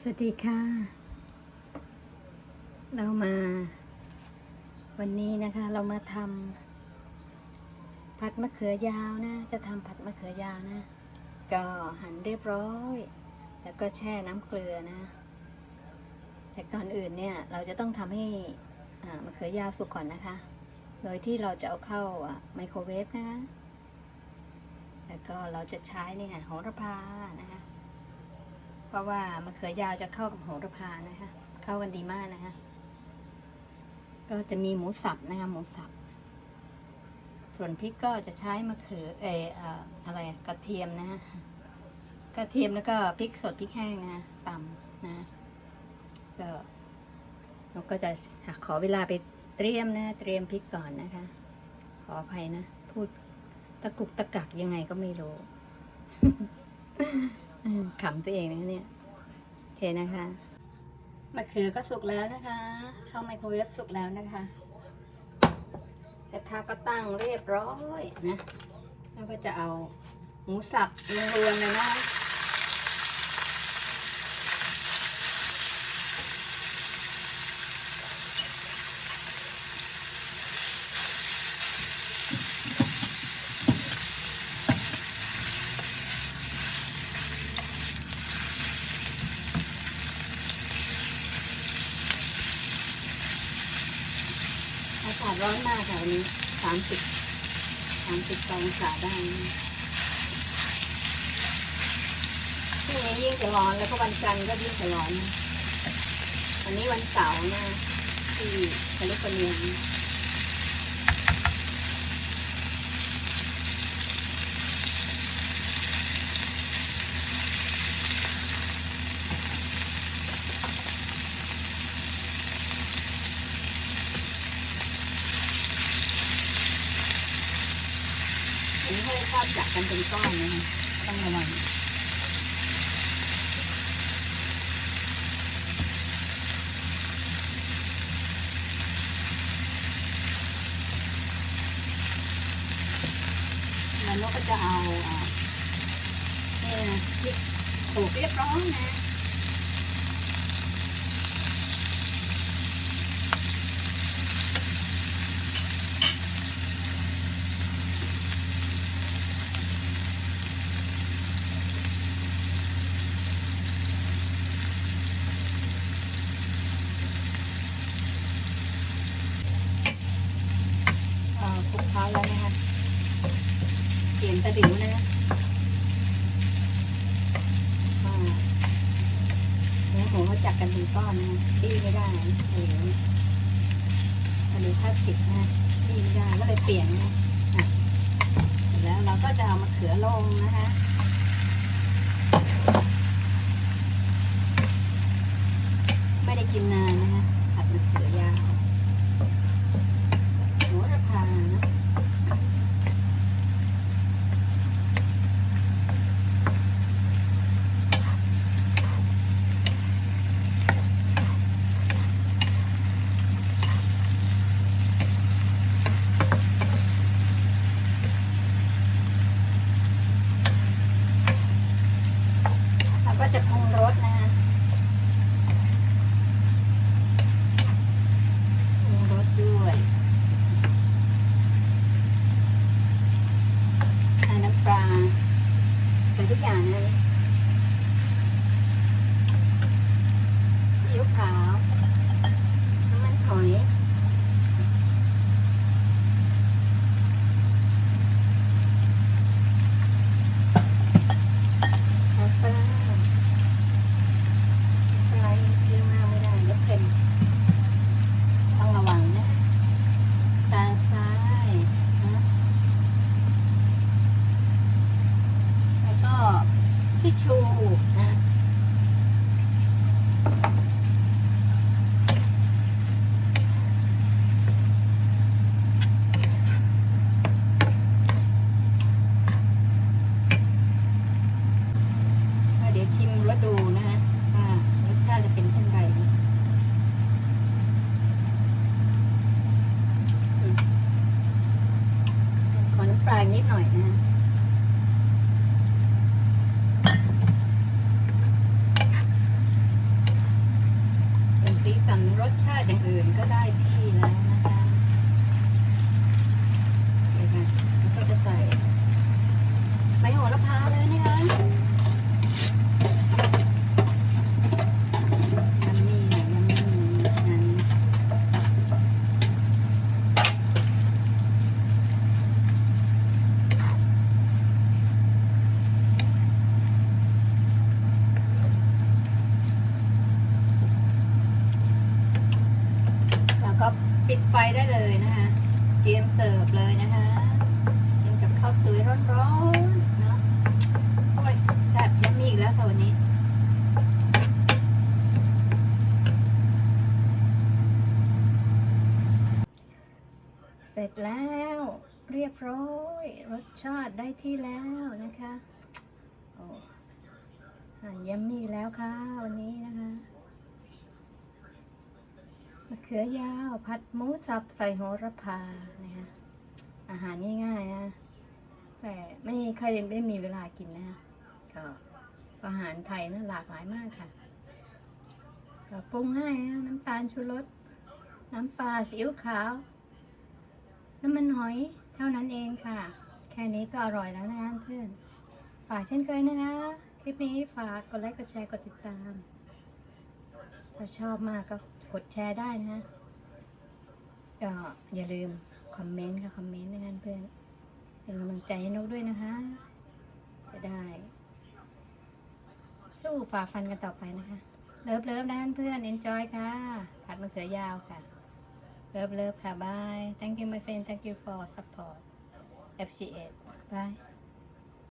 สวัสดีค่ะ เรามา วันนี้นะคะเรามาทำผัดมะเขือยาวนะ จะทำผัดมะเขือยาวนะ ก็หั่นเรียบร้อย แล้วก็แช่น้ำเกลือนะ แต่ก่อนอื่นเนี่ยเราจะต้องทำให้มะเขือยาวสุกก่อนนะคะ โดยที่เราจะเอาเข้าไมโครเวฟนะ แล้วก็เราจะใช้เนี่ยโหระพานะคะ ราะว่ามะเขือยาวจะเข้ากับโหระพานะคะ เข้ากันดีมากนะคะ ก็จะมีหมูสับนะคะหมูสับ ส่วนพริกก็จะใช้มะเขือเออเอ่ออะไรกระเทียมนะฮะกระเทียมแล้วก็พริกสดพริกแห้งนะตำนะก็เราก็จะขอเวลาไปเตรียมนะเตรียมพริกก่อนนะคะ ขออภัยนะ พูดตะกุกตะกักยังไงก็ไม่รู้ ขำตัวเองนะเนี่ยโอเคนะคะมะเขือก็สุกแล้วนะคะ เข้าไมโครเวฟสุกแล้วนะคะ กระทะก็ตั้งเรียบร้อยนะ แล้วก็จะเอาหมูสับลงรวนเลยนะคะ อากาศร้อนมากค่ะวันนี้สามสิบสามสิบองศาได้พรุ่งนี้ยิ่งจะร้อนแล้วก็วันจันทร์ก็ยิ่งจะร้อนวันนี้วันเสาร์นะที่แคลิฟอร์เนีย อันนี้เขาจะชอบจับกันเป็นก้อนนะคะต้องระวังแล้วก็จะเอาเนี่ยพริกโขลกเรียบร้อยนะ คลุกเคล้าแล้วนะคะเปลี่ยนตะหลิวนะอ่าเนื้อหมูเขาจับกันเป็นก้อนนะดีไม่ได้โอ้โหตะหลิวพลาสติกนะดีไม่ได้ก็เลยเปลี่ยนนะแล้วเราก็จะเอามะเขือลงนะคะไม่ได้กินนานนะคะผัดมะเขือยาว โหระพานะแล้วก็จะปรุงรสนะคะปรุงรสด้วย ใส่น้ำปลา ใส่ทุกอย่างเลยซีอิ๊วขาวน้ำมันหอยน้ำปลาปลาเยอะมากไม่ได้เดี๋ยวเค็มต้องระวังนะตาซ้ายนะ แล้วก็พี่ชูนะก็เดี๋ยวชิมรสดูนะฮะว่ารสชาติจะเป็นเช่นไรอืมขอน้ำปลานิด หน่อยนะฮะ อย่างอื่นก็ได้ที่แล้วนะคะเดี๋ยวนะแล้วก็จะใส่ใบโหระพาเลยนะคะยัมมี่นะยัมมี่นั้นแล้วก็ปิด ไฟได้เลยนะคะเตรียมเสิร์ฟเลยนะคะกินกับข้าวสวยร้อนๆเนาะโอ้ยแซ่บยัมมี่อีกแล้วค่ะวันนี้เสร็จแล้วเรียบร้อยรสชาติได้ที่แล้วนะคะโอ้อาหารยัมมี่แล้วค่ะ วันนี้นะคะ มะเขือยาวผัดหมูสับใส่โหระพานะคะอาหารง่ายๆนะแต่ไม่ใครได้มีเวลากินนะก็ก็อาหารไทยนะหลากหลายมากค่ะก็ปรุงง่ายนะน้ำตาลชูรสน้ำปลาซีอิ๊วขาว น้ำมันหอยเท่านั้นเองค่ะ แค่นี้ก็อร่อยแล้วนะคะเพื่อนฝากเช่นเคยนะคะ คลิปนี้ฝากกดไลค์กดแชร์กดติดตามาชอบมากก็กดแชร์ได้นะก็อย่าลืมคอมเมนต์ค่ะคอมเมนต์นะคะเพื่อนเป็นกำลังใจให้นกด้วยนะคะ จะได้ สู้ฝ่าฟันกันต่อไปนะคะ เลิฟเลิฟนะเพื่อนเอนจอยค่ะผัดมะเขือยาวค่ะ Love, love, bye. Thank you, my friend. Thank you for support. Appreciate. Bye.